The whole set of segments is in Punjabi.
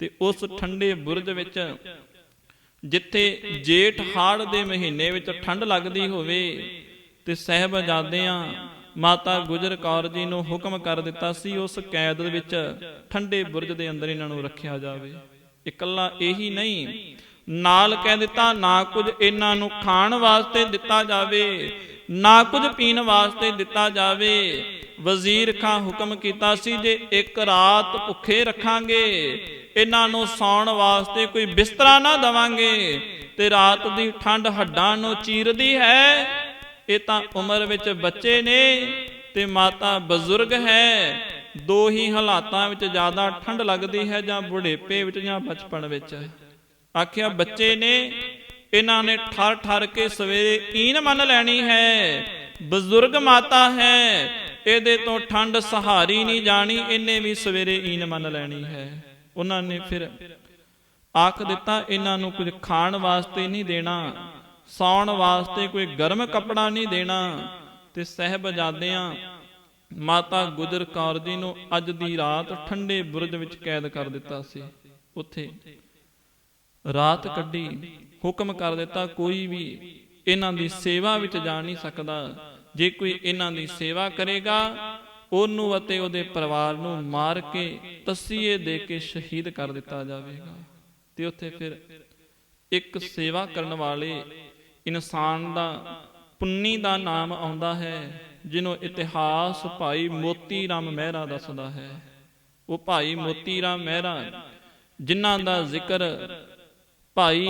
ਤੇ ਉਸ ਠੰਡੇ ਬੁਰਜ ਵਿੱਚ ਜਿੱਥੇ ਜੇਠ ਹਾੜ ਦੇ ਮਹੀਨੇ ਵਿੱਚ ਠੰਡ ਲੱਗਦੀ ਹੋਵੇ ਤੇ ਸਹਿਬਜ਼ਾਦਿਆਂ ਮਾਤਾ ਗੁਜਰ ਕੌਰ ਜੀ ਨੂੰ ਹੁਕਮ ਕਰ ਦਿੱਤਾ ਸੀ ਉਸ ਕੈਦ ਦੇ ਵਿੱਚ ਠੰਡੇ ਬੁਰਜ ਦੇ ਅੰਦਰ ਇਹਨਾਂ ਨੂੰ ਰੱਖਿਆ ਜਾਵੇ। ਇਕੱਲਾ ਇਹੀ ਨਹੀਂ, ਨਾਲ ਕਹਿ ਦਿੱਤਾ, ਨਾ ਕੁਝ ਇਹਨਾਂ ਨੂੰ ਖਾਣ ਵਾਸਤੇ ਦਿੱਤਾ ਜਾਵੇ, ਨਾ ਕੁਝ ਪੀਣ ਵਾਸਤੇ ਦਿੱਤਾ ਜਾਵੇ। ਵਜ਼ੀਰ ਖਾਂ ਹੁਕਮ ਕੀਤਾ ਸੀ, ਜੇ ਇੱਕ ਰਾਤ ਭੁੱਖੇ ਰੱਖਾਂਗੇ ਇਹਨਾਂ ਨੂੰ ਸੌਣ ਵਾਸਤੇ ਕੋਈ ਬਿਸਤਰਾ ਨਾ ਦਵਾਂਗੇ। ਤੇ ਰਾਤ ਦੀ ਠੰਡ ਹੱਡਾਂ ਨੂੰ ਚੀਰਦੀ ਹੈ। ਇਹ ਤਾਂ ਉਮਰ ਵਿੱਚ ਬੱਚੇ ਨੇ ਤੇ ਮਾਤਾ ਬਜ਼ੁਰਗ ਹੈ। ਦੋ ਹੀ ਹਾਲਾਤਾਂ ਵਿੱਚ ਜ਼ਿਆਦਾ ਠੰਡ ਲੱਗਦੀ ਹੈ ਜਾਂ ਬੁਢੇਪੇ ਵਿੱਚ ਜਾਂ ਬਚਪਨ ਵਿੱਚ। ਆਖਿਆ, ਬੱਚੇ ਨੇ, ਇਹਨਾਂ ਨੇ ਠਰ ਠਰ ਕੇ ਸਵੇਰੇ ਈਨ ਮੰਨ ਲੈਣੀ ਹੈ। ਬਜ਼ੁਰਗ ਮਾਤਾ ਹੈ, ਇਹਦੇ ਤੋਂ ਠੰਡ ਸਹਾਰੀ ਨਹੀਂ ਜਾਣੀ, ਇਹਨੇ ਵੀ ਸਵੇਰੇ ਈਨ ਮੰਨ ਲੈਣੀ ਹੈ। ਉਹਨਾਂ ਨੇ ਫਿਰ ਆਖ ਦਿੱਤਾ, ਇਹਨਾਂ ਨੂੰ ਕੁਝ ਖਾਣ ਵਾਸਤੇ ਨਹੀਂ ਦੇਣਾ, ਸੌਣ ਵਾਸਤੇ ਕੋਈ ਗਰਮ ਕੱਪੜਾ ਨਹੀਂ ਦੇਣਾ। ਤੇ ਸਹਿਬਜ਼ਾਦਿਆਂ ਮਾਤਾ ਗੁਜਰ ਕੌਰ ਜੀ ਨੂੰ ਅੱਜ ਦੀ ਰਾਤ ਠੰਡੇ ਬੁਰਜ ਵਿੱਚ ਕੈਦ ਕਰ ਦਿੱਤਾ ਸੀ। ਉੱਥੇ ਰਾਤ ਕੱਢੀ, ਹੁਕਮ ਕਰ ਦਿੱਤਾ, ਕੋਈ ਵੀ ਇਹਨਾਂ ਦੀ ਸੇਵਾ ਵਿੱਚ ਜਾ ਨਹੀਂ ਸਕਦਾ। ਜੇ ਕੋਈ ਇਹਨਾਂ ਦੀ ਸੇਵਾ ਕਰੇਗਾ ਉਹਨੂੰ ਅਤੇ ਉਹਦੇ ਪਰਿਵਾਰ ਨੂੰ ਮਾਰ ਕੇ ਤਸੀਏ ਦੇ ਕੇ ਸ਼ਹੀਦ ਕਰ ਦਿੱਤਾ ਜਾਵੇਗਾ। ਤੇ ਉੱਥੇ ਫਿਰ ਇੱਕ ਸੇਵਾ ਕਰਨ ਵਾਲੇ ਇਨਸਾਨ ਦਾ ਪੁੰਨੀ ਦਾ ਨਾਮ ਆਉਂਦਾ ਹੈ, ਜਿਹਨੂੰ ਇਤਿਹਾਸ ਭਾਈ ਮੋਤੀ ਰਾਮ ਮਹਿਰਾ ਦੱਸਦਾ ਹੈ। ਉਹ ਭਾਈ ਮੋਤੀ ਰਾਮ ਮਹਿਰਾ, ਜਿਨ੍ਹਾਂ ਦਾ ਜ਼ਿਕਰ ਭਾਈ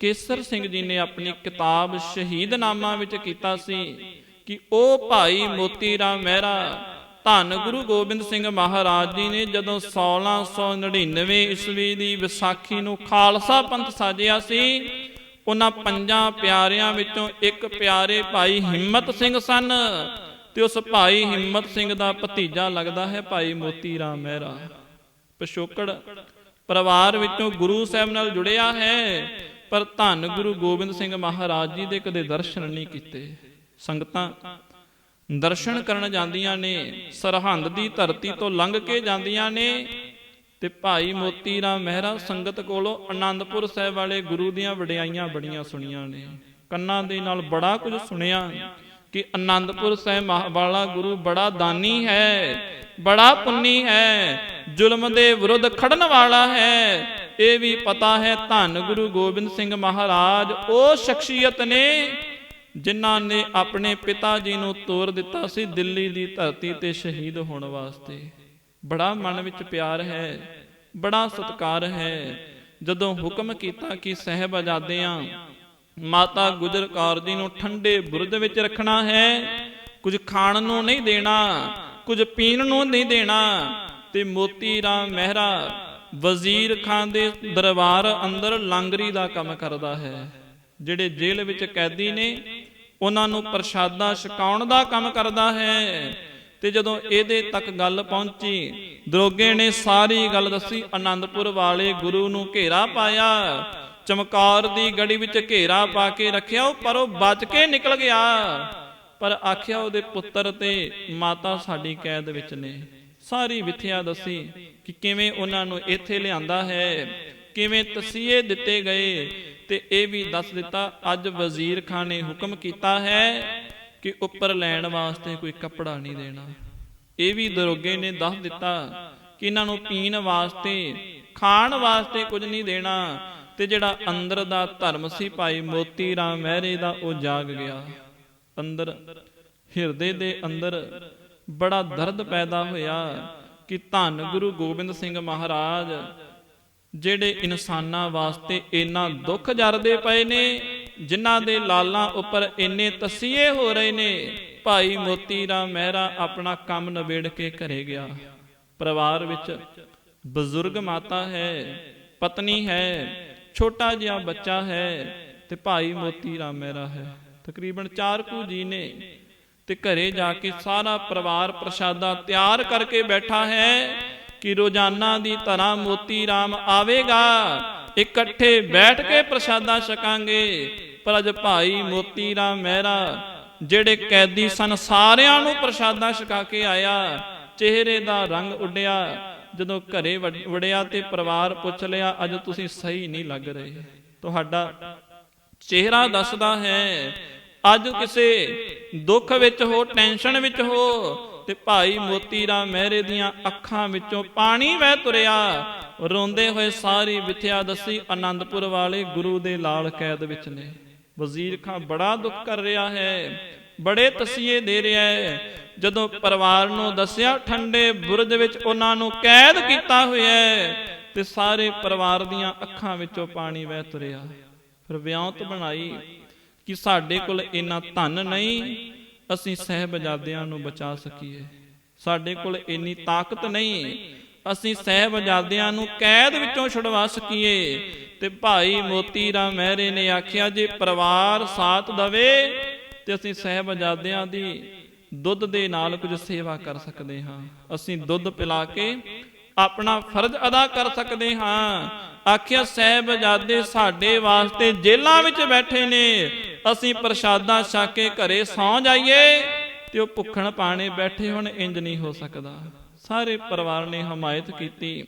ਕੇਸਰ ਸਿੰਘ ਜੀ ਨੇ ਆਪਣੀ ਕਿਤਾਬ ਸ਼ਹੀਦ ਸ਼ਹੀਦਨਾਮਾ ਵਿੱਚ ਕੀਤਾ ਸੀ ਕਿ ਉਹ ਭਾਈ ਮੋਤੀ ਰਾਮ ਮਹਿਰਾ ਧੰਨ ਗੁਰੂ ਗੋਬਿੰਦ ਸਿੰਘ ਮਹਾਰਾਜ ਜੀ ਨੇ ਜਦੋਂ 1699 ਈਸਵੀ ਦੀ ਵਿਸਾਖੀ ਨੂੰ ਖਾਲਸਾ ਪੰਥ ਸਾਜਿਆ ਸੀ, ਉਹਨਾਂ ਪੰਜਾਂ ਪਿਆਰਿਆਂ ਵਿੱਚੋਂ ਇੱਕ ਪਿਆਰੇ ਭਾਈ ਹਿੰਮਤ ਸਿੰਘ ਸਨ ਤੇ ਉਸ ਭਾਈ ਹਿੰਮਤ ਸਿੰਘ ਦਾ ਭਤੀਜਾ ਲੱਗਦਾ ਹੈ ਭਾਈ ਮੋਤੀ ਰਾਮ ਮਹਿਰਾ। ਪਿਛੋਕੜ ਪਰਿਵਾਰ ਵਿੱਚੋਂ ਗੁਰੂ ਸਾਹਿਬ ਨਾਲ ਜੁੜਿਆ ਹੈ, ਪਰ ਧੰਨ ਗੁਰੂ ਗੋਬਿੰਦ ਸਿੰਘ ਮਹਾਰਾਜ ਜੀ ਦੇ ਕਦੇ ਦਰਸ਼ਨ ਨਹੀਂ ਕੀਤੇ। ਸੰਗਤਾਂ ਦਰਸ਼ਨ ਕਰਨ ਜਾਂਦੀਆਂ ਨੇ, ਸਰਹੰਦ ਦੀ ਧਰਤੀ ਤੋਂ ਲੰਘ ਕੇ ਜਾਂਦੀਆਂ ਨੇ ਤੇ ਭਾਈ ਮੋਤੀ ਰਾਮ ਮਹਿਰਾ ਸੰਗਤ ਕੋਲੋਂ ਆਨੰਦਪੁਰ ਸਾਹਿਬ ਵਾਲੇ ਗੁਰੂ ਦੀਆਂ ਵਡਿਆਈਆਂ ਬੜੀਆਂ ਸੁਣੀਆਂ ਨੇ। ਕੰਨਾਂ ਦੇ ਨਾਲ ਬੜਾ ਕੁਝ ਸੁਣਿਆ ਕਿ ਆਨੰਦਪੁਰ ਸਾਹਿਬ ਵਾਲਾ ਗੁਰੂ ਬੜਾ ਦਾਨੀ ਹੈ, ਬੜਾ ਪੁੰਨੀ ਹੈ, ਜ਼ੁਲਮ ਦੇ ਵਿਰੁੱਧ ਖੜਨ ਵਾਲਾ ਹੈ। ਇਹ ਵੀ ਪਤਾ ਹੈ ਧੰਨ ਗੁਰੂ ਗੋਬਿੰਦ ਸਿੰਘ ਮਹਾਰਾਜ, ਉਹ ਸ਼ਖਸੀਅਤ ਨੇ ਜਿਨ੍ਹਾਂ ਨੇ ਆਪਣੇ ਪਿਤਾ ਜੀ ਨੂੰ ਤੋਰ ਦਿੱਤਾ ਸੀ ਦਿੱਲੀ ਦੀ ਧਰਤੀ ਤੇ ਸ਼ਹੀਦ ਹੋਣ ਵਾਸਤੇ। ਬੜਾ ਮਨ ਵਿੱਚ ਪਿਆਰ ਹੈ, ਬੜਾ ਸਤਿਕਾਰ ਹੈ। ਜਦੋਂ ਹੁਕਮ ਕੀਤਾ ਕਿ ਸਹਿਬਜ਼ਾਦਿਆਂ, ਮਾਤਾ ਗੁਜਰ ਕੌਰ ਜੀ ਨੂੰ ਠੰਡੇ ਬੁਰਜ ਵਿੱਚ ਰੱਖਣਾ ਹੈ, ਕੁਝ ਖਾਣ ਨੂੰ ਨਹੀਂ ਦੇਣਾ, ਕੁਝ ਪੀਣ ਨੂੰ ਨਹੀਂ ਦੇਣਾ, ਤੇ ਮੋਤੀ ਰਾਮ ਮਹਿਰਾ ਵਜ਼ੀਰ ਖਾਨ ਦੇ ਦਰਬਾਰ ਅੰਦਰ ਲਾਂਗਰੀ ਦਾ ਕੰਮ ਕਰਦਾ ਹੈ, ਜਿਹੜੇ ਜੇਲ੍ਹ ਵਿੱਚ ਕੈਦੀ ਨੇ ਉਹਨਾਂ ਨੂੰ ਪ੍ਰਸ਼ਾਦਾ ਛਕਾਉਣ ਦਾ ਕੰਮ ਕਰਦਾ ਹੈ। ਤੇ ਜਦੋਂ ਇਹਦੇ ਤੱਕ ਗੱਲ ਪਹੁੰਚੀ, ਦਰੋਗੇ ਨੇ ਸਾਰੀ ਗੱਲ ਦੱਸੀ। ਆਨੰਦਪੁਰ ਵਾਲੇ ਗੁਰੂ ਨੂੰ ਘੇਰਾ ਪਾਇਆ। ਚਮਕੌਰ ਦੀ ਗੜੀ ਵਿੱਚ ਘੇਰਾ ਪਾ ਕੇ ਰੱਖਿਆ, ਉਹ ਪਰ ਉਹ ਬਚ ਕੇ ਨਿਕਲ ਗਿਆ। ਪਰ ਆਖਿਆ ਉਹਦੇ ਪੁੱਤਰ ਤੇ, ਮਾਤਾ ਸਾਡੀ ਕੈਦ ਵਿੱਚ ਨੇ। ਸਾਰੀ ਵਿਥਿਆ ਦੱਸੀ ਕਿ ਕਿਵੇਂ ਉਹਨਾਂ ਨੂੰ ਇੱਥੇ ਲਿਆਂਦਾ ਹੈ, ਕਿਵੇਂ ਤਸੀਹੇ ਦਿੱਤੇ ਗਏ। ਤੇ ਇਹ ਵੀ ਦੱਸ ਦਿੱਤਾ, ਅੱਜ ਵਜ਼ੀਰ ਖਾਨ ਨੇ ਹੁਕਮ ਕੀਤਾ ਹੈ ਕਿ ਉੱਪਰ ਲੈਣ ਵਾਸਤੇ ਕੋਈ ਕੱਪੜਾ ਨਹੀਂ ਦੇਣਾ। ਇਹ ਵੀ ਦਰੋਗੇ ਨੇ ਦੱਸ ਦਿੱਤਾ ਕਿ ਇਹਨਾਂ ਨੂੰ ਪੀਣ ਵਾਸਤੇ, ਖਾਣ ਵਾਸਤੇ ਕੁਝ ਨਹੀਂ ਦੇਣਾ ਤੇ ਜਿਹੜਾ ਅੰਦਰ ਦਾ ਧਰਮ ਸੀ ਭਾਈ ਮੋਤੀ ਰਾਮ ਮਹਿਰੇ ਦਾ, ਉਹ ਜਾਗ ਗਿਆ। ਅੰਦਰ, ਹਿਰਦੇ ਦੇ ਅੰਦਰ ਬੜਾ ਦਰਦ ਪੈਦਾ ਹੋਇਆ ਕਿ ਧੰਨ ਗੁਰੂ ਗੋਬਿੰਦ ਸਿੰਘ ਮਹਾਰਾਜ ਜਿਹੜੇ ਇਨਸਾਨਾਂ ਵਾਸਤੇ ਇੰਨਾ ਦੁੱਖ ਜਰਦੇ ਪਏ ਨੇ, ਜਿਨ੍ਹਾਂ ਦੇ ਲਾਲਾਂ ਉੱਪਰ ਇੰਨੇ ਤਸੀਹੇ ਹੋ ਰਹੇ ਨੇ, ਭਾਈ ਮੋਤੀ ਰਾਮ ਮਹਿਰਾ ਆਪਣਾ ਕੰਮ ਨਿਬੇੜ ਕੇ ਘਰੇ ਗਿਆ। ਪਰਿਵਾਰ ਵਿੱਚ ਬਜ਼ੁਰਗ ਮਾਤਾ ਹੈ, ਪਤਨੀ ਹੈ, ਛੋਟਾ ਜਿਹਾ ਬੱਚਾ ਹੈ ਤੇ ਭਾਈ ਮੋਤੀ ਰਾਮ ਮਹਿਰਾ ਹੈ। ਤਕਰੀਬਨ 4 ਕੁ ਜੀ ਨੇ ਤੇ ਘਰੇ ਜਾ ਕੇ ਸਾਰਾ ਪਰਿਵਾਰ ਪ੍ਰਸ਼ਾਦਾ ਤਿਆਰ ਕਰਕੇ ਬੈਠਾ ਹੈ। ਕਿ ਰੋਜ਼ਾਨਾ ਦੀ ਤਰ੍ਹਾਂ ਮੋਤੀ ਰਾਮ ਆਵੇਗਾ? ਇਕੱਠੇ ਬੈਠ ਕੇ ਪ੍ਰਸ਼ਾਦਾ ਛਕਾਂਗੇ। ਪਰ ਅਜ ਭਾਈ ਮੋਤੀ ਰਾਮ ਮਹਿਰਾ, ਜਿਹੜੇ ਕੈਦੀ ਸਨ, ਸਾਰਿਆਂ ਨੂੰ ਪ੍ਰਸ਼ਾਦਾ ਛਕਾ ਕੇ ਆਇਆ। ਚਿਹਰੇ ਦਾ ਰੰਗ ਉੱਡਿਆ। ਜਦੋਂ ਘਰੇ ਵੜਿਆ ਤੇ ਪਰਿਵਾਰ ਪੁੱਛ ਲਿਆ, ਅੱਜ ਤੁਸੀਂ ਸਹੀ ਨਹੀਂ ਲੱਗ ਰਹੇ। ਤੁਹਾਡਾ ਚਿਹਰਾ ਦੱਸਦਾ ਹੈ, ਅੱਜ ਕਿਸੇ ਦੁੱਖ ਵਿੱਚ ਹੋ, ਟੈਨਸ਼ਨ ਵਿੱਚ ਹੋ ਤੇ ਭਾਈ ਮੋਤੀ ਰਾਮ ਮਹਿਰੇ ਦੀਆਂ ਅੱਖਾਂ ਵਿੱਚੋਂ ਪਾਣੀ ਵਹਿ ਤੁਰਿਆ। ਰੋਂਦੇ ਹੋਏ ਸਾਰੀ ਵਿਥਿਆ ਦੱਸੀ ਆਨੰਦਪੁਰ ਵਾਲੇ ਗੁਰੂ ਦੇ ਲਾਲ ਕੈਦ ਵਿੱਚ ਨੇ। ਵਜ਼ੀਰ ਖਾਂ ਬੜਾ ਦੁੱਖ ਕਰ ਰਿਹਾ ਹੈ, ਬੜੇ ਤਸੀਹੇ ਦੇ ਰਿਹਾ ਹੈ। ਜਦੋਂ ਪਰਿਵਾਰ ਨੂੰ ਦੱਸਿਆ ਠੰਡੇ ਬੁਰਜ ਵਿੱਚ ਉਹਨਾਂ ਨੂੰ ਕੈਦ ਕੀਤਾ ਹੋਇਆ ਹੈ, ਤੇ ਸਾਰੇ ਪਰਿਵਾਰ ਦੀਆਂ ਅੱਖਾਂ ਵਿੱਚੋਂ ਪਾਣੀ ਵਹਿ ਤੁਰਿਆ। ਫਿਰ ਵਿਉਂਤ ਬਣਾਈ ਕਿ ਸਾਡੇ ਕੋਲ ਇੰਨਾ ਧਨ ਨਹੀਂ ਅਸੀਂ ਸਹਿਬਜ਼ਾਦਿਆਂ ਨੂੰ ਬਚਾ ਸਕੀਏ। ਸਾਡੇ ਕੋਲ ਇੰਨੀ ਤਾਕਤ ਨਹੀਂ। ਅਸੀਂ ਸਹਿਬਜ਼ਾਦਿਆਂ ਨੂੰ ਕੈਦ ਵਿੱਚੋਂ ਛੁਡਵਾ ਸਕੀਏ। ਤੇ ਭਾਈ ਮੋਤੀ ਰਾਮ ਮਹਿਰੇ ਨੇ ਆਖਿਆ, ਜੇ ਪਰਿਵਾਰ ਸਾਥ ਦਵੇ, ਤੇ ਅਸੀਂ ਸਹਿਬਜ਼ਾਦਿਆਂ ਦੀ ਦੁੱਧ ਦੇ ਨਾਲ ਕੁਝ ਸੇਵਾ ਕਰ ਸਕਦੇ ਹਾਂ। ਅਸੀਂ ਦੁੱਧ ਪਿਲਾ ਕੇ ਆਪਣਾ ਫਰਜ਼ ਅਦਾ ਕਰ ਸਕਦੇ ਹਾਂ। ਆਖਿਆ ਸਹਿਬਜ਼ਾਦੇ ਸਾਡੇ ਵਾਸਤੇ ਜੇਲ੍ਹਾਂ ਵਿੱਚ ਬੈਠੇ ਨੇ। ਅਸੀਂ ਪ੍ਰਸ਼ਾਦਾ ਛਕ ਕੇ ਘਰੇ ਸੌਂ ਜਾਈਏ ਤੇ ਉਹ ਭੁੱਖਣ ਪਾਣੇ ਬੈਠੇ ਹੁਣ, ਇੰਜ ਨਹੀਂ ਹੋ ਸਕਦਾ। ਸਾਰੇ ਪਰਿਵਾਰ ਨੇ ਹਮਾਇਤ ਕੀਤੀ।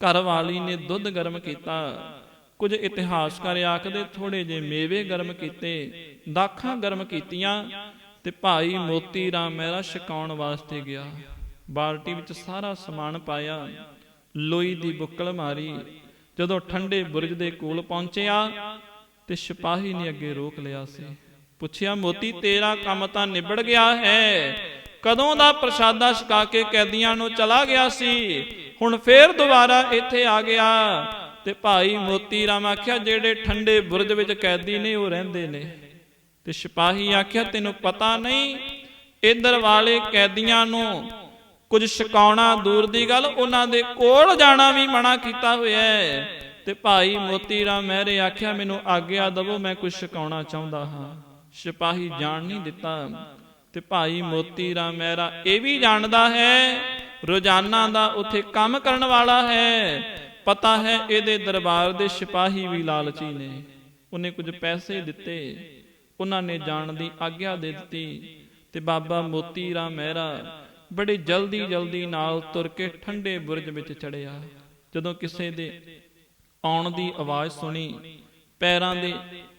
ਘਰ ਵਾਲੀ ਨੇ ਦੁੱਧ ਗਰਮ ਕੀਤਾ। ਕੁਝ ਇਤਿਹਾਸਕਾਰ ਆਖਦੇ ਥੋੜੇ ਜੇ ਮੇਵੇ ਗਰਮ ਕੀਤੇ, ਦਾਖਾਂ ਗਰਮ ਕੀਤੀਆਂ ਤੇ ਭਾਈ ਮੋਤੀ ਰਾਮ ਮਹਿਰਾ ਛਕਾਉਣ ਵਾਸਤੇ ਗਿਆ। ਬਾਲਟੀ ਵਿੱਚ ਸਾਰਾ ਸਮਾਨ ਪਾਇਆ, ਲੋਈ ਦੀ ਬੁੱਕਲ ਮਾਰੀ। ਜਦੋਂ ਠੰਡੇ ਬੁਰਜ ਦੇ ਕੋਲ ਪਹੁੰਚਿਆ ਤੇ ਸਿਪਾਹੀ ਨੇ ਅੱਗੇ ਰੋਕ ਲਿਆ ਸੀ। ਪੁੱਛਿਆ, ਮੋਤੀ, ਤੇਰਾ ਕੰਮ ਤਾਂ ਨਿਬੜ ਗਿਆ ਹੈ। ਕਦੋਂ ਦਾ ਪ੍ਰਸ਼ਾਦਾ ਛਕਾ ਕੇ ਕੈਦੀਆਂ ਨੂੰ ਚਲਾ ਗਿਆ ਸੀ? ਹੁਣ ਫੇਰ ਦੁਬਾਰਾ ਇੱਥੇ ਆ ਗਿਆ। ਤੇ ਭਾਈ ਮੋਤੀ ਰਾਮ ਆਖਿਆ, ਜਿਹੜੇ ਠੰਡੇ ਬੁਰਜ ਵਿੱਚ ਕੈਦੀ ਨੇ, ਉਹ ਰਹਿੰਦੇ ਨੇ। ਤੇ ਸਿਪਾਹੀ ਆਖਿਆ, ਤੈਨੂੰ ਪਤਾ ਨਹੀਂ, ਇਧਰ ਵਾਲੇ ਕੈਦੀਆਂ ਨੂੰ ਕੁਝ ਛਕਾਉਣਾ ਦੂਰ ਦੀ ਗੱਲ, ਉਹਨਾਂ ਦੇ ਕੋਲ ਜਾਣਾ ਵੀ ਮਨਾ ਕੀਤਾ ਹੋਇਆ ਹੈ। ਤੇ ਭਾਈ ਮੋਤੀ ਰਾਮ ਮਹਿਰੇ ਆਖਿਆ, ਮੈਨੂੰ ਆਗਿਆ ਦਵੋ, ਮੈਂ ਕੁਝ ਛਕਾਉਣਾ ਚਾਹੁੰਦਾ ਹਾਂ। ਸਿਪਾਹੀ ਜਾਣ ਨਹੀਂ ਦਿੱਤਾ। ਤੇ ਭਾਈ ਮੋਤੀ ਰਾਮ ਮਹਿਰਾ ਇਹ ਵੀ ਜਾਣਦਾ ਹੈ, ਰੋਜ਼ਾਨਾ ਦਾ ਉੱਥੇ ਕੰਮ ਕਰਨ ਵਾਲਾ ਹੈ। ਪਤਾ ਹੈ ਇਹਦੇ ਦਰਬਾਰ ਦੇ ਸਿਪਾਹੀ ਵੀ ਲਾਲਚੀ ਨੇ। ਉਹਨੇ ਕੁਝ ਪੈਸੇ ਦਿੱਤੇ। ਉਹਨਾਂ ਨੇ ਜਾਣ ਦੀ ਆਗਿਆ ਦੇ ਦਿੱਤੀ। ਤੇ ਬਾਬਾ ਮੋਤੀ ਰਾਮ ਮਹਿਰਾ ਬੜੇ ਜਲਦੀ ਜਲਦੀ ਨਾਲ ਤੁਰ ਕੇ ਠੰਡੇ ਬੁਰਜ ਵਿੱਚ ਚੜਿਆ ਜਦੋਂ ਕਿਸੇ ਦੇ ਆਉਣ ਦੀ ਆਵਾਜ਼ ਸੁਣੀ, ਪੈਰਾਂ ਦੇ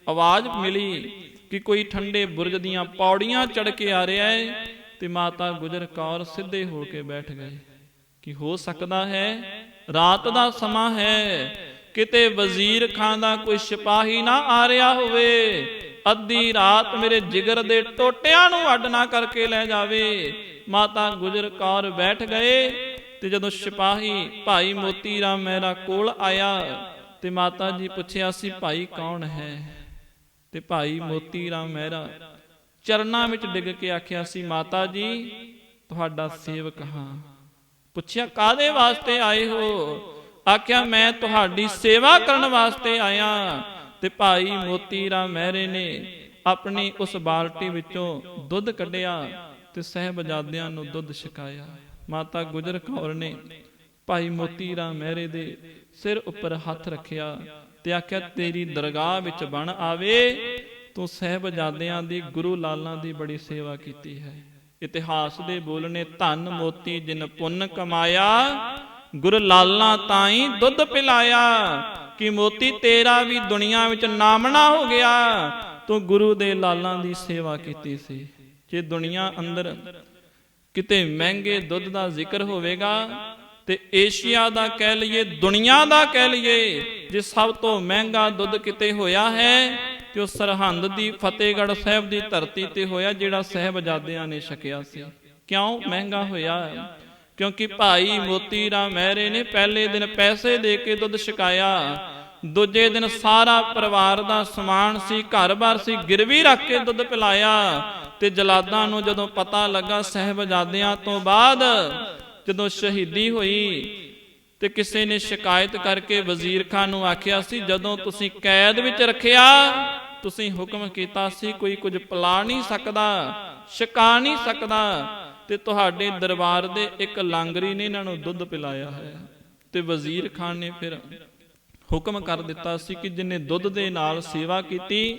ਆਵਾਜ਼ ਮਿਲੀ ਕਿ ਕੋਈ ਠੰਡੇ ਬੁਰਜ ਦੀਆਂ ਪੌੜੀਆਂ ਚੜ ਕੇ ਆ ਰਿਹਾ ਹੈ ਤੇ ਮਾਤਾ ਗੁਜਰ ਕੌਰ ਸਿੱਧੇ ਹੋ ਕੇ ਬੈਠ ਗਏ ਕਿ ਹੋ ਸਕਦਾ ਹੈ ਰਾਤ ਦਾ ਸਮਾਂ ਹੈ, ਕਿਤੇ ਵਜ਼ੀਰ ਖਾਨ ਦਾ ਕੋਈ ਸਿਪਾਹੀ ਨਾ ਆ ਰਿਹਾ ਹੋਵੇ, ਅੱਧੀ ਰਾਤ ਮੇਰੇ ਜਿਗਰ ਦੇ ਟੋਟਿਆਂ ਨੂੰ ਅੱਡ ਨਾ ਕਰਕੇ ਲੈ ਜਾਵੇ। ਮਾਤਾ ਗੁਜਰ ਕੌਰ ਬੈਠ ਗਏ ਤੇ ਜਦੋਂ ਸਿਪਾਹੀ ਭਾਈ ਮੋਤੀ ਰਾਮ ਮਹਿਰਾ ਕੋਲ ਆਇਆ ਤੇ ਮਾਤਾ ਜੀ ਪੁੱਛਿਆ ਸੀ ਭਾਈ ਕੌਣ ਹੈ? ਤੇ ਭਾਈ ਮੋਤੀ ਰਾਮ ਮਹਿਰਾ ਚਰਨਾਂ ਵਿੱਚ ਡਿੱਗ ਕੇ ਆਖਿਆ ਸੀ ਮਾਤਾ ਜੀ, ਤੁਹਾਡਾ ਸੇਵਕ ਹਾਂ। ਪੁੱਛਿਆ ਕਾਦੇ ਵਾਸਤੇ ਆਏ ਹੋ? ਆਖਿਆ, ਮੈਂ ਤੁਹਾਡੀ ਸੇਵਾ ਕਰਨ ਵਾਸਤੇ ਆਇਆ। ਤੇ ਭਾਈ ਮੋਤੀ ਰਾਮ ਮਹਿਰੇ ਨੇ ਆਪਣੀ ਉਸ ਬਾਲਟੀ ਵਿੱਚੋਂ ਦੁੱਧ ਕੱਢਿਆ ਤੇ ਸਹਿਬਜ਼ਾਦਿਆਂ ਨੂੰ ਦੁੱਧ ਛਕਾਇਆ। ਮਾਤਾ ਗੁਜਰ ਕੌਰ ਨੇ ਭਾਈ ਮੋਤੀ ਰਾਮ ਮਹਿਰੇ ਦੇ ਸਿਰ ਉੱਪਰ ਹੱਥ ਰੱਖਿਆ ਤੇ ਆਖਿਆ, ਤੇਰੀ ਦਰਗਾਹ ਵਿੱਚ ਬਣ ਆਵੇ ਤੂੰ ਸਹਿਬਜ਼ਾਦਿਆਂ ਦੀ, ਗੁਰੂ ਲਾਲਾਂ ਦੀ ਬੜੀ ਸੇਵਾ ਕੀਤੀ ਹੈ। ਇਤਿਹਾਸ ਦੇ ਬੋਲਨੇ ਧਨ ਮੋਤੀ ਜਿਨ ਪੁੰਨ ਕਮਾਇਆ, ਗੁਰ ਲਾਲਾਂ ਤਾਈ ਦੁੱਧ ਪਿਲਾਇਆ, ਕਿ ਮੋਤੀ ਤੇਰਾ ਵੀ ਦੁਨੀਆ ਵਿੱਚ ਨਾਮਣਾ ਹੋ ਗਿਆ, ਤੂੰ ਗੁਰੂ ਦੇ ਲਾਲਾਂ ਦੀ ਸੇਵਾ ਕੀਤੀ ਸੀ। ਜੇ ਦੁਨੀਆ ਅੰਦਰ ਕਿਤੇ ਮਹਿੰਗੇ ਦੁੱਧ ਦਾ ਜ਼ਿਕਰ ਹੋਵੇਗਾ ਤੇ ਏਸ਼ੀਆ ਦਾ ਕਹਿ ਲਈਏ, ਦੁਨੀਆ ਦਾ ਕਹਿ ਲਈਏ, ਜੇ ਸਭ ਤੋਂ ਮਹਿੰਗਾ ਦੁੱਧ ਕਿਤੇ ਹੋਇਆ ਹੈ, ਤੇ ਉਹ ਸਰਹੰਦ ਦੀ ਫਤਿਹਗੜ੍ਹ ਸਾਹਿਬ ਦੀ ਧਰਤੀ ਤੇ ਹੋਇਆ ਜਿਹੜਾ ਸਹਿਬਜ਼ਾਦਿਆਂ ਨੇ ਛਕਿਆ ਸੀ। ਕਿਉਂ ਮਹਿੰਗਾ ਹੋਇਆ? ਕਿਉਂਕਿ ਭਾਈ ਮੋਤੀ ਰਾਮ ਮਹਿਰੇ ਨੇ ਪਹਿਲੇ ਦਿਨ ਪੈਸੇ ਦੇ ਕੇ ਦੁੱਧ ਛਕਾਇਆ, ਦੂਜੇ ਦਿਨ ਸਾਰਾ ਪਰਿਵਾਰ ਦਾ ਸਮਾਨ ਸੀ, ਘਰ-ਬਾਰ ਸੀ, ਗਿਰਵੀ ਰੱਖ ਕੇ ਦੁੱਧ ਪਿਲਾਇਆ ਤੇ ਜਲਾਦਾਂ ਨੂੰ ਜਦੋਂ ਪਤਾ ਲੱਗਾ ਸਹਿਬਜ਼ਾਦਿਆਂ ਤੋਂ ਬਾਅਦ ਜਦੋਂ ਸ਼ਹੀਦੀ ਹੋਈ ਤੇ ਕਿਸੇ ਨੇ ਸ਼ਿਕਾਇਤ ਕਰਕੇ ਵਜ਼ੀਰ ਖਾਨ ਨੂੰ ਆਖਿਆ ਸੀ, ਜਦੋਂ ਤੁਸੀਂ ਕੈਦ ਵਿੱਚ ਰੱਖਿਆ, ਤੁਸੀਂ ਹੁਕਮ ਕੀਤਾ ਸੀ, ਕੋਈ ਕੁਝ ਪਲਾ ਨਹੀਂ ਸਕਦਾ, ਛਕਾ ਨਹੀਂ ਸਕਦਾ ਤੇ ਤੁਹਾਡੇ ਦਰਬਾਰ ਦੇ ਇੱਕ ਲਾਂਗਰੀ ਨੇ ਇਹਨਾਂ ਨੂੰ ਦੁੱਧ ਪਿਲਾਇਆ ਹੈ। ਤੇ ਵਜ਼ੀਰ ਖਾਨ ਨੇ ਫਿਰ ਹੁਕਮ ਕਰ ਦਿੱਤਾ ਸੀ ਕਿ ਜਿਨੇ ਦੁੱਧ ਦੇ ਨਾਲ ਸੇਵਾ ਕੀਤੀ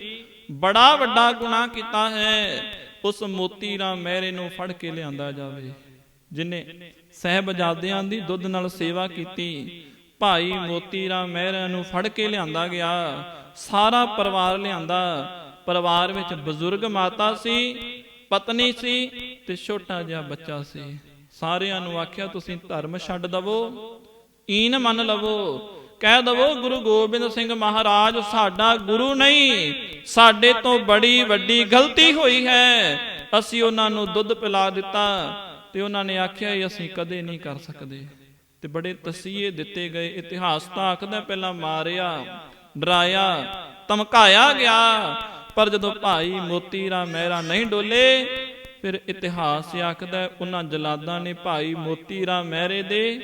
ਬੜਾ ਵੱਡਾ ਗੁਨਾਹ ਕੀਤਾ ਹੈ। ਉਸ ਮੋਤੀ ਰਾਮ ਮਹਿਰੇ ਨੂੰ ਫੜ ਕੇ ਲਿਆਂਦਾ ਜਾਵੇ। ਜਿਨੇ ਸਹਿਬਜ਼ਾਦਿਆਂ ਦੀ ਦੁੱਧ ਨਾਲ ਸੇਵਾ ਕੀਤੀ, ਭਾਈ ਮੋਤੀ ਰਾਮ ਮਹਿਰਾ ਨੂੰ ਫੜ ਕੇ ਲਿਆਂਦਾ ਗਿਆ। ਸਾਰਾ ਪਰਿਵਾਰ ਲਿਆਂਦਾ। ਪਰਿਵਾਰ ਵਿੱਚ ਬਜ਼ੁਰਗ ਮਾਤਾ ਸੀ, ਪਤਨੀ ਸੀ ਤੇ ਛੋਟਾ ਜਿਹਾ ਬੱਚਾ ਸੀ। ਸਾਰਿਆਂ ਨੂੰ ਆਖਿਆ, ਤੁਸੀਂ ਧਰਮ ਛੱਡ ਦਵੋ, ਈਨ ਮੰਨ ਲਵੋ ਕਹਿ ਦਵੋ ਗੁਰੂ ਗੋਬਿੰਦ ਸਿੰਘ ਮਹਾਰਾਜ, ਸਾਡਾ ਗੁਰੂ ਨਹੀਂ। ਸਾਡੇ ਤੋਂ ਬੜੀ ਵੱਡੀ ਗਲਤੀ ਹੋਈ ਹੈ। ਅਸੀਂ ਉਹਨਾਂ ਨੂੰ ਦੁੱਧ ਪਿਲਾ ਦਿੱਤਾ ਤੇ ਉਹਨਾਂ ਨੇ ਆਖਿਆ, ਇਹ ਅਸੀਂ ਕਦੇ ਨਹੀਂ ਕਰ ਸਕਦੇ। ਤੇ ਬੜੇ ਤਸੀਹੇ ਦਿੱਤੇ ਗਏ। ਇਤਿਹਾਸ ਤਾਂ ਆਖਦਾ ਪਹਿਲਾਂ ਮਾਰਿਆ, ਡਰਾਇਆ, ਧਮਕਾਇਆ ਗਿਆ, ਪਰ ਜਦੋਂ ਭਾਈ ਮੋਤੀ ਰਾਮ ਮਹਿਰਾ ਨਹੀਂ ਡੋਲੇ, ਫਿਰ ਇਤਿਹਾਸ ਆਖਦਾ, ਉਹਨਾਂ ਜਲਾਦਾਂ ਨੇ ਭਾਈ ਮੋਤੀ ਰਾਮ ਮਹਿਰੇ ਦੇ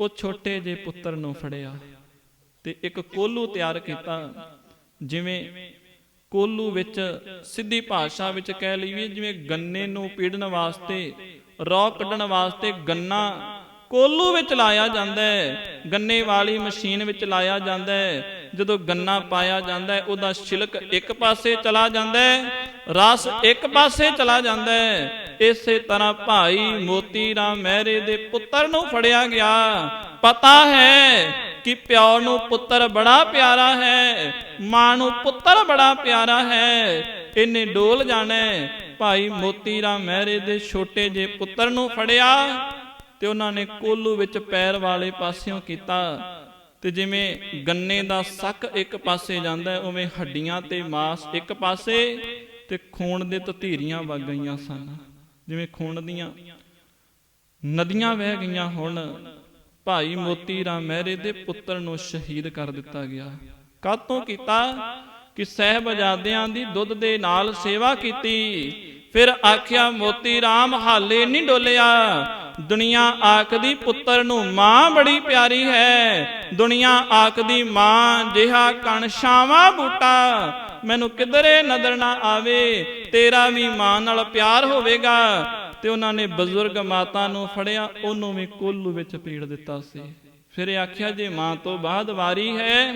ਉਹ ਛੋਟੇ ਜਿਹੇ ਪੁੱਤਰ ਨੂੰ ਫੜਿਆ। ਤੇ ਇੱਕ ਕੋਲੂ ਤਿਆਰ ਕੀਤਾ। ਜਿਵੇਂ ਕੋਲੂ ਵਿੱਚ ਸਿੱਧੀ ਭਾਸ਼ਾ ਵਿੱਚ ਕਹਿ ਲਈਏ, ਜਿਵੇਂ ਗੰਨੇ ਨੂੰ ਪੀੜਨ ਵਾਸਤੇ ਰੌ ਕੱਢਣ ਵਾਸਤੇ ਗੰਨਾ ਕੋਲੂ ਵਿੱਚ ਲਾਇਆ ਜਾਂਦਾ ਹੈ। ਗੰਨੇ ਵਾਲੀ ਮਸ਼ੀਨ ਵਿੱਚ ਲਾਇਆ ਜਾਂਦਾ ਹੈ। ਜਦੋਂ ਗੰਨਾ ਪਾਇਆ ਜਾਂਦਾ ਹੈ, ਉਹਦਾ ਛਿਲਕ ਇੱਕ ਪਾਸੇ ਚਲਾ ਜਾਂਦਾ ਹੈ, ਰਸ ਇੱਕ ਪਾਸੇ ਚਲਾ ਜਾਂਦਾ ਹੈ। ਇਸੇ ਤਰ੍ਹਾਂ ਭਾਈ ਮੋਤੀ ਰਾਮ ਮਹਿਰੇ ਦੇ ਪੁੱਤਰ ਨੂੰ ਫੜਿਆ ਗਿਆ। ਪਤਾ ਹੈ ਕਿ ਪਿਓ ਨੂੰ ਪੁੱਤਰ ਬੜਾ ਪਿਆਰਾ ਹੈ, ਮਾਂ ਨੂੰ ਪੁੱਤਰ ਬੜਾ ਪਿਆਰਾ ਹੈ। ਇਹਨੇ ਡੋਲ ਜਾਣਾ ਭਾਈ ਮੋਤੀ ਰਾਮ ਮਹਿਰੇ ਦੇ ਛੋਟੇ ਜਿਹੇ ਪੁੱਤਰ ਨੂੰ ਫੜਿਆ ਤੇ ਉਹਨਾਂ ਨੇ ਕੋਲੂ ਵਿੱਚ ਪੈਰ ਵਾਲੇ ਪਾਸਿਓਂ ਕੀਤਾ ਤੇ ਜਿਵੇਂ ਗੰਨੇ ਦਾ ਸੱਕ ਇੱਕ ਪਾਸੇ ਜਾਂਦਾ ਹੈ, ਉਵੇਂ ਹੱਡੀਆਂ ਤੇ ਮਾਸ ਇੱਕ ਪਾਸੇ ਤੇ ਖੂਨ ਦੇ ਤਤੀਰੀਆਂ ਵਗ ਗਈਆਂ ਸਨ। ਜਿਵੇਂ ਖੂਨ ਦੀਆਂ ਨਦੀਆਂ ਵਹਿ ਗਈਆਂ ਹੁਣ ਭਾਈ ਮੋਤੀ ਰਾਮ ਮਹਿਰੇ ਦੇ ਪੁੱਤਰ ਨੂੰ ਸ਼ਹੀਦ ਕਰ ਦਿੱਤਾ ਗਿਆ। ਕਾਤੋਂ ਕੀਤਾ? ਕਿ ਸਹਿਬਜ਼ਾਦਿਆਂ ਦੀ ਦੁੱਧ ਦੇ ਨਾਲ ਸੇਵਾ ਕੀਤੀ। ਫਿਰ ਆਖਿਆ, ਮੋਤੀ ਰਾਮ, ਹਾਲੇ ਨਹੀਂ ਡੋਲਿਆ। ਦੁਨੀਆ ਆਖਦੀ ਪੁੱਤਰ ਨੂੰ ਮਾਂ ਬੜੀ ਪਿਆਰੀ ਹੈ। ਦੁਨੀਆ ਆਖਦੀ ਮਾਂ, ਜਿਹਾ ਕਣ ਛਾਵਾਂ ਬੂਟਾ। ਮੈਨੂੰ ਕਿਧਰੇ ਨਜ਼ਰ ਨਾ ਆਵੇ, ਤੇਰਾ ਵੀ ਮਾਂ ਨਾਲ ਪਿਆਰ ਹੋਵੇਗਾ। ਤੇ ਉਹਨਾਂ ਨੇ ਬਜ਼ੁਰਗ ਮਾਤਾ ਨੂੰ ਫੜਿਆ, ਉਹਨੂੰ ਵੀ ਕੋਲੂ ਵਿੱਚ ਪੀੜ ਦਿੱਤਾ ਸੀ। ਫਿਰ ਆਖਿਆ, ਜੇ ਮਾਂ ਤੋਂ ਬਾਅਦ ਵਾਰੀ ਹੈ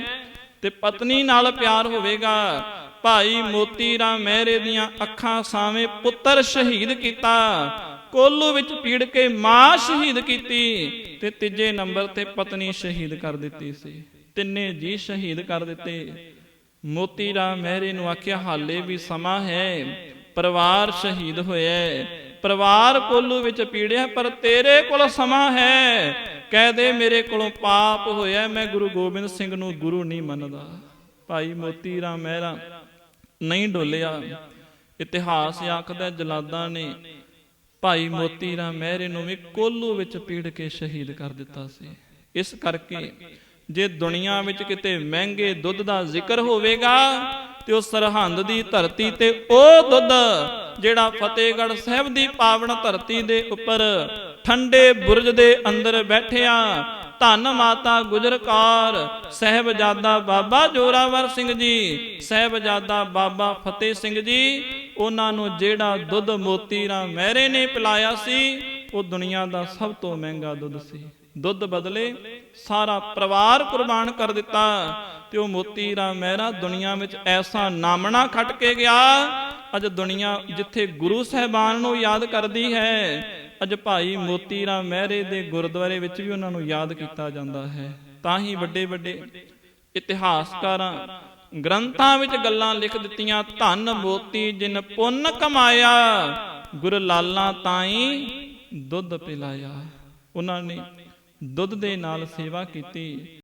ਤੇ ਪਤਨੀ ਨਾਲ ਪਿਆਰ ਹੋਵੇਗਾ, ਭਾਈ ਮੋਤੀ ਰਾਮ ਮਹਿਰੇ ਦੀਆਂ ਅੱਖਾਂ ਸਾਵੇਂ ਪੁੱਤਰ ਸ਼ਹੀਦ ਕੀਤਾ, ਕੋਲੂ ਵਿੱਚ ਪੀੜ ਕੇ ਮਾਂ ਸ਼ਹੀਦ ਕੀਤੀ ਤੇ ਤੀਜੇ ਨੰਬਰ ਤੇ ਪਤਨੀ ਸ਼ਹੀਦ ਕਰ ਦਿੱਤੀ ਸੀ। ਤਿੰਨੇ ਜੀ ਸ਼ਹੀਦ ਕਰ ਦਿੱਤੇ। ਮੋਤੀ ਰਾਮ ਮਹਿਰੇ ਨੂੰ ਆਖਿਆ, ਹਾਲੇ ਵੀ ਸਮਾਂ ਹੈ, ਪਰਿਵਾਰ ਸ਼ਹੀਦ ਹੋਇਆ ਪਰਿਵਾਰ ਕੋਲੂ ਵਿੱਚ ਪੀੜਿਆ, ਪਰ ਤੇਰੇ ਕੋਲ ਸਮਾਂ ਹੈ। ਕਹਿ ਦੇ ਮੇਰੇ ਕੋਲੋਂ ਪਾਪ ਹੋਇਆ, ਮੈਂ ਗੁਰੂ ਗੋਬਿੰਦ ਸਿੰਘ ਨੂੰ ਗੁਰੂ ਨਹੀਂ ਮੰਨਦਾ। ਭਾਈ ਮੋਤੀ ਰਾਮ ਮਹਿਰਾ ਨਹੀਂ ਡੋਲਿਆ। ਇਤਿਹਾਸ ਆਖਦਾ, ਜਲਾਦਾਂ ਨੇ ਭਾਈ ਮੋਤੀ ਰਾਮ ਮਹਿਰੇ ਨੂੰ ਵੀ ਕੋਲੂ ਵਿੱਚ ਪੀੜ ਕੇ ਸ਼ਹੀਦ ਕਰ ਦਿੱਤਾ ਸੀ। ਇਸ ਕਰਕੇ ਜੇ ਦੁਨੀਆ ਵਿੱਚ ਕਿਤੇ ਮਹਿੰਗੇ ਦੁੱਧ ਦਾ ਜ਼ਿਕਰ ਹੋਵੇਗਾ ਤੇ ਉਹ ਸਰਹੰਦ ਦੀ ਧਰਤੀ ਤੇ ਉਹ ਦੁੱਧ ਜਿਹੜਾ ਫਤਿਹਗੜ੍ਹ ਸਾਹਿਬ ਦੀ ਪਾਵਨ ਧਰਤੀ ਦੇ ਉੱਪਰ ਠੰਡੇ ਬੁਰਜ ਦੇ ਅੰਦਰ ਬੈਠਿਆ। ਧੰਨ ਮਾਤਾ ਗੁਜਰਕਾਰ ਸਹਿਬਜ਼ਾਦਾ ਬਾਬਾ ਜੋਰਾਵਰ ਸਿੰਘ ਜੀ, ਸਹਿਬਜ਼ਾਦਾ ਬਾਬਾ ਫਤਿਹ ਸਿੰਘ ਜੀ, ਉਹਨਾਂ ਨੂੰ ਜਿਹੜਾ ਦੁੱਧ ਮੋਤੀ ਰਾਮ ਮਹਿਰੇ ਨੇ ਪਿਲਾਇਆ ਸੀ, ਉਹ ਦੁਨੀਆ ਦਾ ਸਭ ਤੋਂ ਮਹਿੰਗਾ ਦੁੱਧ ਸੀ। ਦੁੱਧ ਬਦਲੇ, ਸਾਰਾ ਪਰਿਵਾਰ ਕੁਰਬਾਨ ਕਰ ਦਿੱਤਾ। ਤੇ ਉਹ ਮੋਤੀ ਰਾਮ ਮਹਿਰਾ ਦੁਨੀਆ ਵਿੱਚ ਐਸਾ ਨਾਮਣਾ ਖੱਟ ਕੇ ਗਿਆ। ਅੱਜ ਦੁਨੀਆ ਜਿੱਥੇ ਗੁਰੂ ਸਾਹਿਬਾਨ ਨੂੰ ਯਾਦ ਕਰਦੀ ਹੈ, ਅੱਜ ਭਾਈ ਮੋਤੀ ਰਾਮ ਮਹਿਰੇ ਦੇ ਗੁਰਦੁਆਰੇ ਵਿੱਚ ਵੀ ਉਹਨਾਂ ਨੂੰ ਯਾਦ ਕੀਤਾ ਜਾਂਦਾ ਹੈ। ਤਾਂ ਹੀ ਵੱਡੇ ਵੱਡੇ ਇਤਿਹਾਸਕਾਰਾਂ ਗ੍ਰੰਥਾਂ ਵਿੱਚ ਗੱਲਾਂ ਲਿਖ ਦਿੱਤੀਆਂ, ਧੰਨ ਮੋਤੀ ਜਿਨ ਪੁੰਨ ਕਮਾਇਆ, ਗੁਰ ਲਾਲਾ ਤਾਈ ਦੁੱਧ ਪਿਲਾਇਆ। ਉਹਨਾਂ ਨੇ ਦੁੱਧ ਦੇ ਨਾਲ ਸੇਵਾ ਕੀਤੀ।